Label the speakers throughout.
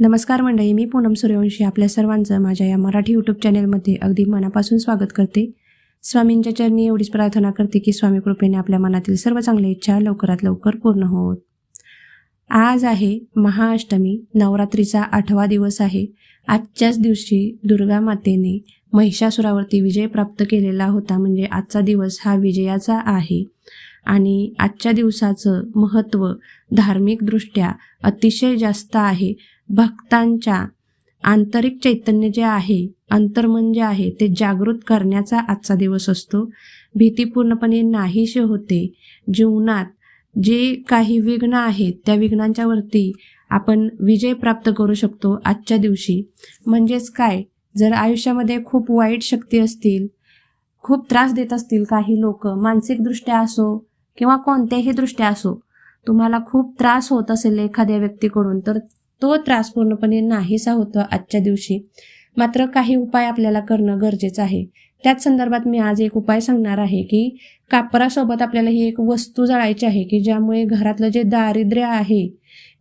Speaker 1: नमस्कार मंडळी मी पूनम सूर्यवंशी आपल्या सर्वांचं माझ्या या मराठी यूट्यूब चॅनेलमध्ये अगदी मनापासून स्वागत करते. स्वामींच्या चरणी एवढीच प्रार्थना करते की स्वामी कृपेने आपल्या मनातील सर्व चांगल्या इच्छा लवकरात लवकर पूर्ण होत. आज आहे महाअष्टमी नवरात्रीचा आठवा दिवस आहे. आजच्याच दिवशी दुर्गा मातेने महिषासुरावरती विजय प्राप्त केलेला होता म्हणजे आजचा दिवस हा विजयाचा आहे. आणि आजच्या दिवसाचं महत्त्व धार्मिकदृष्ट्या अतिशय जास्त आहे. भक्तांच्या आंतरिक चैतन्य जे आहे अंतर्मन जे आहे ते जागृत करण्याचा आजचा दिवस असतो. भीती पूर्णपणे नाहीशी होते. जीवनात जे काही विघ्न आहेत त्या विघ्नांच्या वरती आपण विजय प्राप्त करू शकतो आजच्या दिवशी. म्हणजेच काय? जर आयुष्यामध्ये खूप वाईट शक्ती असतील खूप त्रास देत असतील काही लोक मानसिकदृष्ट्या असो किंवा कोणत्याही दृष्ट्या असो तुम्हाला खूप त्रास होत असेल एखाद्या व्यक्तीकडून तर तो त्रास पूर्णपणे नाहीसा होतो आजच्या दिवशी. मात्र काही उपाय आपल्याला करणं गरजेचं आहे. त्याच संदर्भात मी आज एक उपाय सांगणार आहे की कापरासोबत आपल्याला ही एक वस्तू जळायची आहे की ज्यामुळे घरातलं जे दारिद्र्य आहे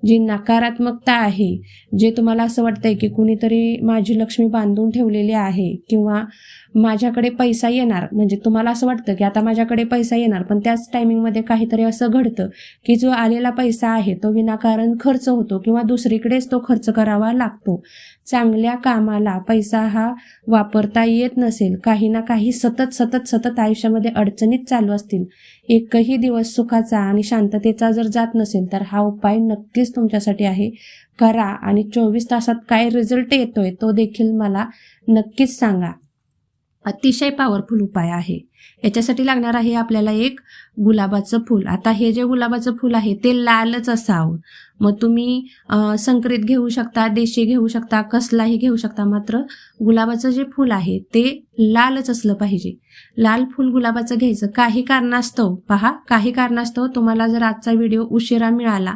Speaker 1: जी नकारात्मकता आहे जे तुम्हाला असं वाटतंय की कुणीतरी माझी लक्ष्मी बांधून ठेवलेली आहे किंवा माझ्याकडे पैसा येणार म्हणजे तुम्हाला असं वाटतं की आता माझ्याकडे पैसा येणार पण त्याच टायमिंगमध्ये काहीतरी असं घडतं की जो आलेला पैसा आहे तो विनाकारण खर्च होतो किंवा दुसरीकडेच तो खर्च करावा लागतो. चांगल्या कामाला पैसा हा वापरता येत नसेल काही ना काही सतत सतत सतत आयुष्यामध्ये अडचणीत चालू असतील. एकही दिवस सुखाचा आणि शांततेचा जर जात नसेल तर हा उपाय नक्कीच तुमच्यासाठी आहे. करा आणि चोवीस तासात काय रिझल्ट येतोय तो देखील मला नक्कीच सांगा. अतिशय पॉवरफुल उपाय आहे. याच्यासाठी लागणार आहे आपल्याला एक गुलाबाचं फूल. आता हे जे गुलाबाचं फूल आहे ते लालच असावं. मग तुम्ही संकरित घेऊ शकता देशी घेऊ शकता कसलाही घेऊ शकता मात्र गुलाबाचं जे फूल आहे ते लालच असलं पाहिजे. लाल फूल गुलाबाचं घ्यायचं. काही कारणास्तव पहा काही कारणास्तव तुम्हाला जर आजचा व्हिडिओ उशिरा मिळाला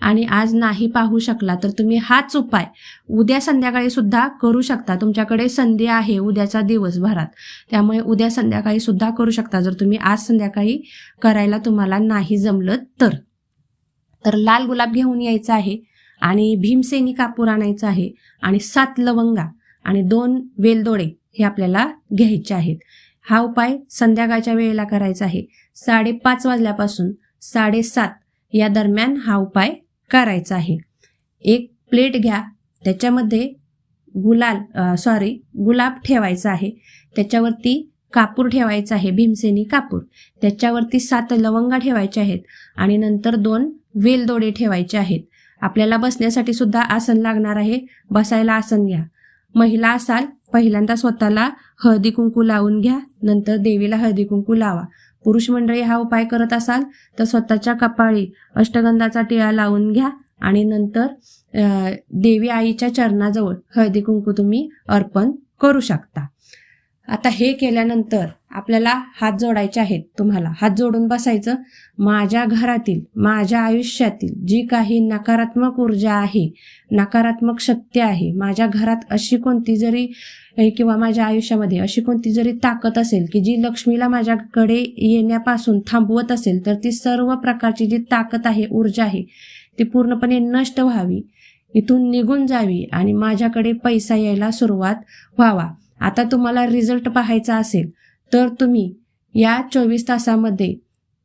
Speaker 1: आणि आज नाही पाहू शकला तर तुम्ही हाच उपाय. उद्या संध्याकाळी सुद्धा करू शकता. तुमच्याकडे संधी आहे उद्याचा दिवसभरात. त्यामुळे उद्या संध्याकाळी सुद्धा करू शकता. जर तुम्ही आज संध्याकाळी करायला तुम्हाला नाही जमलं तर. तर लाल गुलाब घेऊन यायचं आहे आणि भीमसेनी कापूर आणायचं आहे आणि सात लवंगा आणि दोन वेलदोडे हे आपल्याला घ्यायचे आहेत. हा उपाय संध्याकाळच्या वेळेला करायचा आहे. साडेपाच वाजल्यापासून साडेसात या दरम्यान हा उपाय करायचं आहे. एक प्लेट घ्या. त्याच्यामध्ये गुलाल सॉरी गुलाब ठेवायचा आहे. त्याच्यावरती कापूर ठेवायचा आहे भीमसेनी कापूर. त्याच्यावरती सात लवंगा ठेवायचे आहेत आणि नंतर दोन वेलदोडे ठेवायचे आहेत. आपल्याला बसण्यासाठी सुद्धा आसन लागणार आहे. बसायला आसन घ्या. महिला असाल पहिल्यांदा स्वतःला हळदी कुंकू लावून घ्या. नंतर देवीला हळदी कुंकू लावा. पुरुष मंडळी हा उपाय करत असाल तर स्वतःच्या कपाळी अष्टगंधाचा टिळा लावून घ्या आणि नंतर देवी आईच्या चरणाजवळ हळदी कुंकू तुम्ही अर्पण करू शकता. आता हे केल्यानंतर आपल्याला हात जोडायचे आहेत तुम्हाला. हात जोडून बसायचं. माझ्या घरातील माझ्या आयुष्यातील जी काही नकारात्मक ऊर्जा आहे नकारात्मक शक्ती आहे माझ्या घरात अशी कोणती जरी किंवा माझ्या आयुष्यामध्ये अशी कोणती जरी ताकद असेल की जी लक्ष्मीला माझ्याकडे येण्यापासून थांबवत असेल तर ती सर्व प्रकारची जी ताकद आहे ऊर्जा आहे ती पूर्णपणे नष्ट व्हावी. इथून निघून जावी आणि माझ्याकडे पैसा यायला सुरुवात व्हावा. आता तुम्हाला रिझल्ट पाहायचा असेल तर तुम्ही या चोवीस तासामध्ये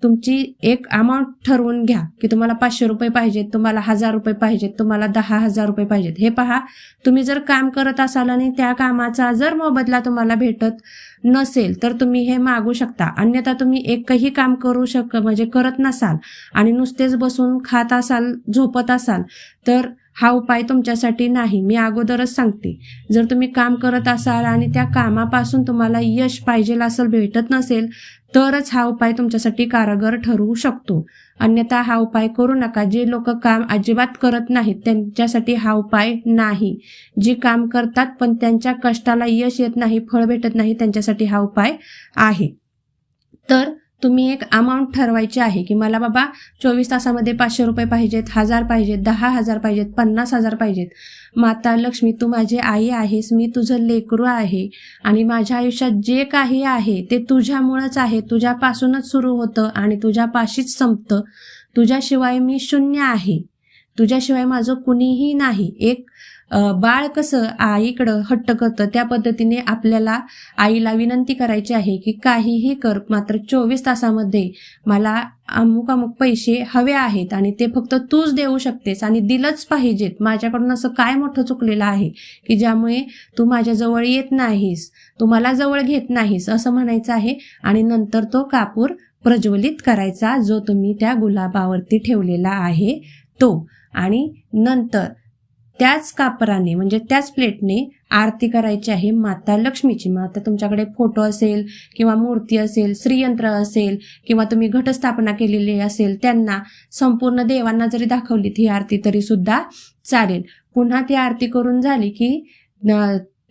Speaker 1: तुमची एक अमाऊंट ठरवून घ्या की तुम्हाला पाचशे रुपये पाहिजेत तुम्हाला हजार रुपये पाहिजेत तुम्हाला दहा हजार रुपये पाहिजेत. हे पहा तुम्ही जर काम करत असाल आणि त्या कामाचा जर मोबदला तुम्हाला भेटत नसेल तर तुम्ही हे मागू शकता. अन्यथा तुम्ही एकही काम करू शक म्हणजे करत नसाल आणि नुसतेच बसून खात असाल झोपत असाल तर हा उपाय तुमच्यासाठी नाही मी अगोदरच सांगते. जर तुम्ही काम करत असाल आणि त्या कामापासून तुम्हाला यश पाहिजे असेल भेटत नसेल तरच हा उपाय तुमच्यासाठी कारगर ठरवू शकतो. अन्यथा हा उपाय करू नका. जे लोक काम अजिबात करत नाहीत त्यांच्यासाठी हा उपाय नाही. जी काम करतात पण त्यांच्या कष्टाला यश येत नाही फळ भेटत नाही त्यांच्यासाठी हा उपाय आहे. तर तुम्ही एक अमाऊंट ठरवायची आहे की मला बाबा चोवीस तासामध्ये पाचशे रुपये पाहिजेत हजार पाहिजेत दहा हजार पाहिजेत पन्नास हजार पाहिजेत. माता लक्ष्मी तू माझी आई आहेस मी तुझं लेकरू आहे आणि माझ्या आयुष्यात जे काही आहे ते तुझ्यामुळंच आहे. तुझ्यापासूनच सुरू होतं आणि तुझ्यापाशीच संपतं. तुझ्याशिवाय मी शून्य आहे. तुझ्याशिवाय माझं कुणीही नाही. एक बाळ कसं आईकडं हट्ट करतं त्या पद्धतीने आपल्याला आईला विनंती करायची आहे की काहीही कर. मात्र चोवीस तासामध्ये मला अमुक अमुक पैसे हवे आहेत आणि ते फक्त तूच देऊ शकतेस आणि दिलंच पाहिजेत. माझ्याकडून असं काय मोठं चुकलेलं आहे की ज्यामुळे तू माझ्याजवळ येत नाहीस तू मला जवळ घेत नाहीस असं म्हणायचं आहे आणि नंतर तो कापूर प्रज्वलित करायचा जो तुम्ही त्या गुलाबावरती ठेवलेला आहे तो. आणि नंतर त्याच कापराने म्हणजे त्याच प्लेटने आरती करायची आहे माता लक्ष्मीची. मग आता तुमच्याकडे फोटो असेल किंवा मूर्ती असेल श्रीयंत्र असेल किंवा तुम्ही घटस्थापना केलेली असेल त्यांना संपूर्ण देवांना जरी दाखवली ही आरती तरी सुद्धा चालेल. पुन्हा ती आरती करून झाली की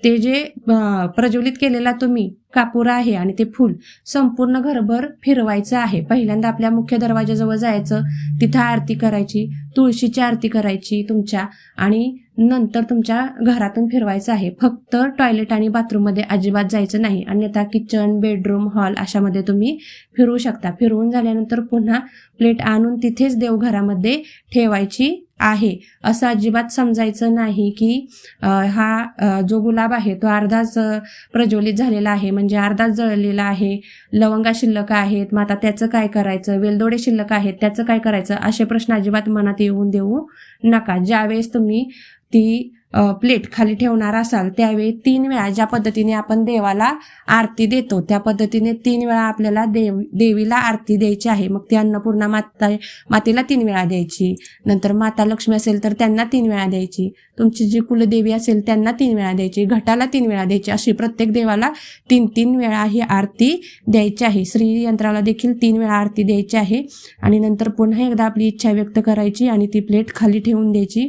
Speaker 1: ते जे प्रज्वलित केलेला तुम्ही कापूर आहे आणि ते फूल संपूर्ण घरभर फिरवायचं आहे. पहिल्यांदा आपल्या मुख्य दरवाजाजवळ जायचं तिथं आरती करायची तुळशीची आरती करायची तुमच्या आणि नंतर तुमच्या घरातून फिरवायचं आहे. फक्त टॉयलेट आणि बाथरूममध्ये अजिबात जायचं नाही. अन्यथा किचन बेडरूम हॉल अशामध्ये तुम्ही फिरवू शकता. फिरवून झाल्यानंतर पुन्हा प्लेट आणून तिथेच देवघरामध्ये ठेवायची आहे. असं अजिबात समजायचं नाही की हा जो गुलाब आहे तो अर्धाच प्रज्वलित झालेला आहे म्हणजे अर्धाच जळलेला आहे. लवंगा शिल्लक आहेत मग आता त्याचं काय करायचं? वेलदोडे शिल्लक आहेत त्याचं काय करायचं? असे प्रश्न अजिबात मनात येऊन देऊ नका. ज्यावेळेस तुम्ही ती प्लेट खाली ठेवणार असाल त्यावेळी तीन वेळा ज्या पद्धतीने आपण देवाला आरती देतो त्या पद्धतीने तीन वेळा आपल्याला देव देवीला आरती द्यायची आहे. मग ती अन्नपूर्णा माता मातेला तीन वेळा द्यायची. नंतर माता लक्ष्मी असेल तर त्यांना तीन वेळा द्यायची. तुमची जी कुलदेवी असेल त्यांना तीन वेळा द्यायची. घटाला तीन वेळा द्यायची. अशी प्रत्येक देवाला तीन तीन वेळा ही आरती द्यायची आहे. श्रीयंत्राला देखील तीन वेळा आरती द्यायची आहे. आणि नंतर पुन्हा एकदा आपली इच्छा व्यक्त करायची आणि ती प्लेट खाली ठेवून द्यायची.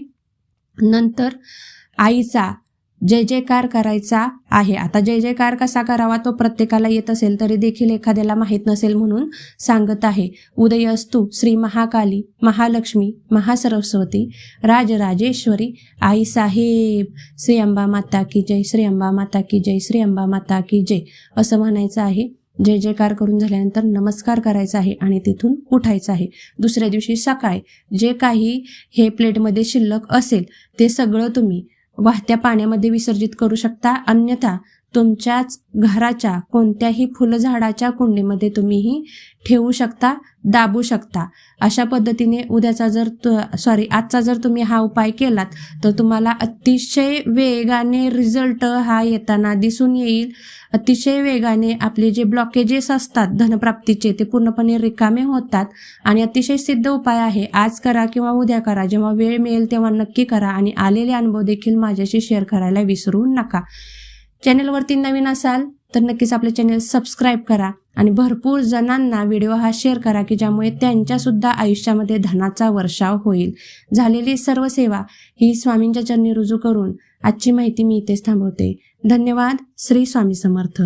Speaker 1: नंतर आईचा जय जयकार करायचा आहे. आता जय जयकार कसा करावा? तो प्रत्येकाला येत असेल तरी देखील एखाद्याला माहीत नसेल म्हणून सांगत आहे. उदय असतू श्री महाकाली महालक्ष्मी महासरस्वती राजराजेश्वरी आई साहेब श्री अंबा माता की जय श्री अंबा माता की जय श्री अंबा माता की जय असं म्हणायचं आहे. जय जयकार करून झाल्यानंतर नमस्कार करायचा आहे आणि तिथून उठायचं आहे. दुसऱ्या दिवशी सकाळी जे काही हे प्लेटमध्ये शिल्लक असेल ते सगळं तुम्ही वाहत्या पाण्यामध्ये विसर्जित करू शकता. अन्यथा तुमच्याच घराच्या कोणत्याही फुलझाडाच्या कुंडीमध्ये तुम्हीही ठेवू शकता दाबू शकता. अशा पद्धतीने उद्याचा जर सॉरी आजचा जर तुम्ही हा उपाय केलात तर तुम्हाला अतिशय वेगाने रिझल्ट हा येताना दिसून येईल. अतिशय वेगाने आपले जे ब्लॉकेजेस असतात धनप्राप्तीचे ते पूर्णपणे रिकामे होतात. आणि अतिशय सिद्ध उपाय आहे आज करा किंवा उद्या करा. जेव्हा वेळ मिळेल तेव्हा नक्की करा. आणि आलेले अनुभव देखील माझ्याशी शेअर करायला विसरू नका. चॅनलवरती नवीन असाल तर नक्कीच आपले चॅनेल सबस्क्राईब करा आणि भरपूर जणांना व्हिडिओ हा शेअर करा की ज्यामुळे त्यांच्यासुद्धा आयुष्यामध्ये धनाचा वर्षाव होईल. झालेली सर्व सेवा ही स्वामींच्या चरणी रुजू करून आजची माहिती मी इथेच थांबवते. धन्यवाद. श्री स्वामी समर्थ.